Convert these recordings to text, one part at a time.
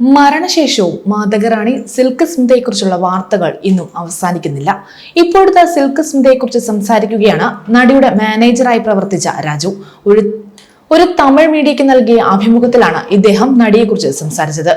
മരണശേഷവും മാതകറാണി silk സ്മിതയെക്കുറിച്ചുള്ള വാർത്തകൾ ഇന്നും അവസാനിക്കുന്നില്ല. ഇപ്പോഴത്തെ സിൽക്ക് സ്മിതയെക്കുറിച്ച് സംസാരിക്കുകയാണ് നടിയുടെ മാനേജറായി പ്രവർത്തിച്ച രാജു. ഒരു ഒരു തമിഴ് മീഡിയയ്ക്ക് നൽകിയ അഭിമുഖത്തിലാണ് ഇദ്ദേഹം നടിയെക്കുറിച്ച് സംസാരിച്ചത്.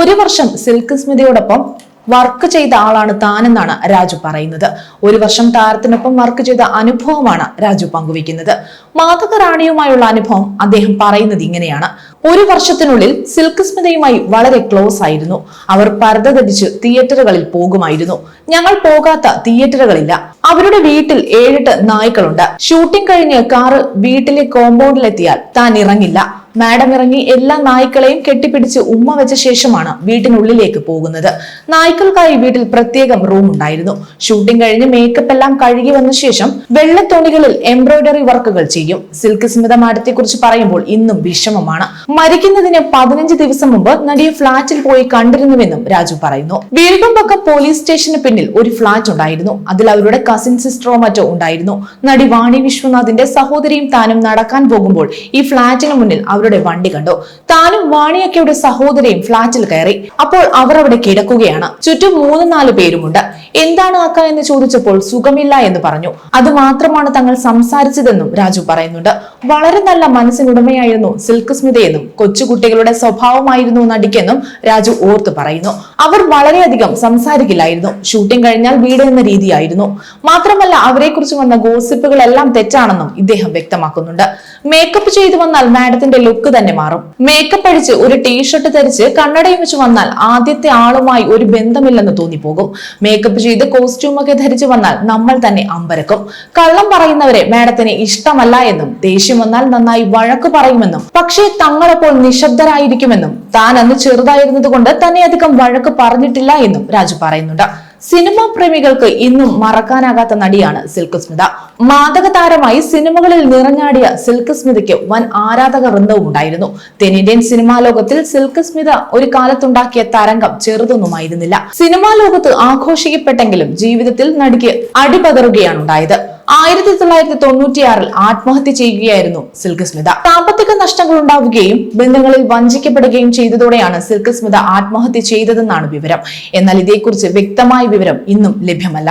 ഒരു വർഷം സിൽക്ക് സ്മിതയോടൊപ്പം വർക്ക് ചെയ്ത ആളാണ് താനെന്നാണ് രാജു പറയുന്നത്. ഒരു വർഷം താരത്തിനൊപ്പം വർക്ക് ചെയ്ത അനുഭവമാണ് രാജു പങ്കുവെക്കുന്നത് മാധക റാണിയുമായുള്ള അനുഭവം അദ്ദേഹം പറയുന്നത് ഇങ്ങനെയാണ്. ഒരു വർഷത്തിനുള്ളിൽ സിൽക്ക് സ്മിതയുമായി വളരെ ക്ലോസ് ആയിരുന്നു. അവർ പരത ധരിച്ച് തിയേറ്ററുകളിൽ പോകുമായിരുന്നു. ഞങ്ങൾ പോകാത്ത തിയേറ്ററുകളില്ല. അവരുടെ വീട്ടിൽ ഏഴെട്ട് നായ്ക്കളുണ്ട്. ഷൂട്ടിംഗ് കഴിഞ്ഞ് കാറ് വീട്ടിലെ കോമ്പൗണ്ടിലെത്തിയാൽ താൻ ഇറങ്ങില്ല. മാഡം ഇറങ്ങി എല്ലാ നായ്ക്കളെയും കെട്ടിപ്പിടിച്ച് ഉമ്മ വെച്ച ശേഷമാണ് വീട്ടിനുള്ളിലേക്ക് പോകുന്നത്. നായ്ക്കൾക്കായി വീട്ടിൽ പ്രത്യേകം റൂം ഉണ്ടായിരുന്നു. ഷൂട്ടിംഗ് കഴിഞ്ഞ് മേക്കപ്പ് എല്ലാം കഴുകി വന്ന ശേഷം വെള്ളത്തുണികളിൽ എംബ്രോയ്ഡറി വർക്കുകൾ ചെയ്യും. സിൽക്ക് സ്മിത മാഡത്തെ കുറിച്ച് പറയുമ്പോൾ ഇന്നും വിഷമമാണ്. മരിക്കുന്നതിന് പതിനഞ്ച് ദിവസം മുമ്പ് നടിയെ ഫ്ളാറ്റിൽ പോയി കണ്ടിരുന്നുവെന്നും രാജു പറയുന്നു. വീഴുകമ്പക്കം പോലീസ് സ്റ്റേഷന് പിന്നിൽ ഒരു ഫ്ളാറ്റ് ഉണ്ടായിരുന്നു. അതിൽ അവരുടെ കസിൻ സിസ്റ്ററോ മറ്റോ ഉണ്ടായിരുന്നു. നടി വാണി വിശ്വനാഥിന്റെ സഹോദരിയും താനും നടക്കാൻ പോകുമ്പോൾ ഈ ഫ്ളാറ്റിന് മുന്നിൽ അവരുടെ വണ്ടി കണ്ടു. താനും വാണിയക്കയുടെ സഹോദരിയും ഫ്ളാറ്റിൽ കയറി. അപ്പോൾ അവർ അവിടെ കിടക്കുകയാണ്. ചുറ്റും മൂന്ന് നാല് പേരുമുണ്ട്. എന്താണ് ആക്ക എന്ന് ചോദിച്ചപ്പോൾ സുഖമില്ല എന്ന് പറഞ്ഞു. അത് മാത്രമാണ് തങ്ങൾ സംസാരിച്ചതെന്നും രാജു പറയുന്നുണ്ട്. വളരെ നല്ല മനസ്സിനുടമയായിരുന്നു സിൽക്ക് സ്മിതയെന്നും കൊച്ചുകുട്ടികളുടെ സ്വഭാവമായിരുന്നു നടിക്കെന്നും രാജു ഓർത്ത് പറയുന്നു. അവർ വളരെയധികം സംസാരിക്കില്ലായിരുന്നു. ഷൂട്ടിംഗ് കഴിഞ്ഞാൽ വീട് എന്ന രീതിയായിരുന്നു. മാത്രമല്ല അവരെക്കുറിച്ച് വന്ന ഗോസിപ്പുകളെല്ലാം തെറ്റാണെന്നും ഇദ്ദേഹം വ്യക്തമാക്കുന്നുണ്ട്. മേക്കപ്പ് ചെയ്തു വന്നാൽ മാഡത്തിന്റെ ലുക്ക് തന്നെ മാറും. മേക്കപ്പ് അഴിച്ച് ഒരു ടീഷർട്ട് ധരിച്ച് കണ്ണടയും വെച്ച് വന്നാൽ ആദ്യത്തെ ആളുമായി ഒരു ബന്ധമില്ലെന്ന് തോന്നിപ്പോകും. മേക്കപ്പ് ചെയ്ത് കോസ്റ്റ്യൂമൊക്കെ ധരിച്ചു വന്നാൽ നമ്മൾ തന്നെ അമ്പരക്കും. കള്ളം പറയുന്നവരെ മാഡത്തിന് ഇഷ്ടമല്ല എന്നും ദേഷ്യം വന്നാൽ നന്നായി വഴക്ക് പറയുമെന്നും പക്ഷേ തങ്ങളപ്പോൾ നിശബ്ദരായിരിക്കുമെന്നും താൻ അന്ന് ചെറുതായിരുന്നത് കൊണ്ട് തന്നെ അധികം വഴക്ക് പറഞ്ഞിട്ടില്ല എന്നും രാജു പറയുന്നുണ്ട്. സിനിമാ പ്രേമികൾക്ക് ഇന്നും മറക്കാനാകാത്ത നടിയാണ് സിൽക്ക് സ്മിത. മാതക താരമായി സിനിമകളിൽ നിറഞ്ഞാടിയ സിൽക്ക് സ്മിതയ്ക്ക് വൻ ആരാധക വൃന്ദവും ഉണ്ടായിരുന്നു. തെന്നിന്ത്യൻ സിനിമാ ലോകത്തിൽ സിൽക്ക് സ്മിത ഒരു കാലത്തുണ്ടാക്കിയ തരംഗം ചെറുതൊന്നുമായിരുന്നില്ല. സിനിമാ ലോകത്ത് ആഘോഷിക്കപ്പെട്ടെങ്കിലും ജീവിതത്തിൽ നടിക്ക് അടിപതറുകയാണ് ഉണ്ടായത് ആയിരത്തി തൊള്ളായിരത്തി തൊണ്ണൂറ്റിയാറിൽ ആത്മഹത്യ ചെയ്യുകയായിരുന്നു സിൽക്ക് സ്മിത. സാമ്പത്തിക നഷ്ടങ്ങൾ ഉണ്ടാവുകയും ബന്ധങ്ങളിൽ വഞ്ചിക്കപ്പെടുകയും ചെയ്തതോടെയാണ് സിൽക്ക് സ്മിത ആത്മഹത്യ ചെയ്തതെന്നാണ് വിവരം. എന്നാൽ ഇതേക്കുറിച്ച് വ്യക്തമായ വിവരം ഇന്നും ലഭ്യമല്ല.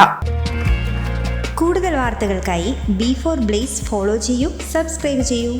കൂടുതൽ വാർത്തകൾക്കായി ബി ഫോർ ബ്ലേസ് ഫോളോ ചെയ്യൂ സബ്സ്ക്രൈബ് ചെയ്യൂ.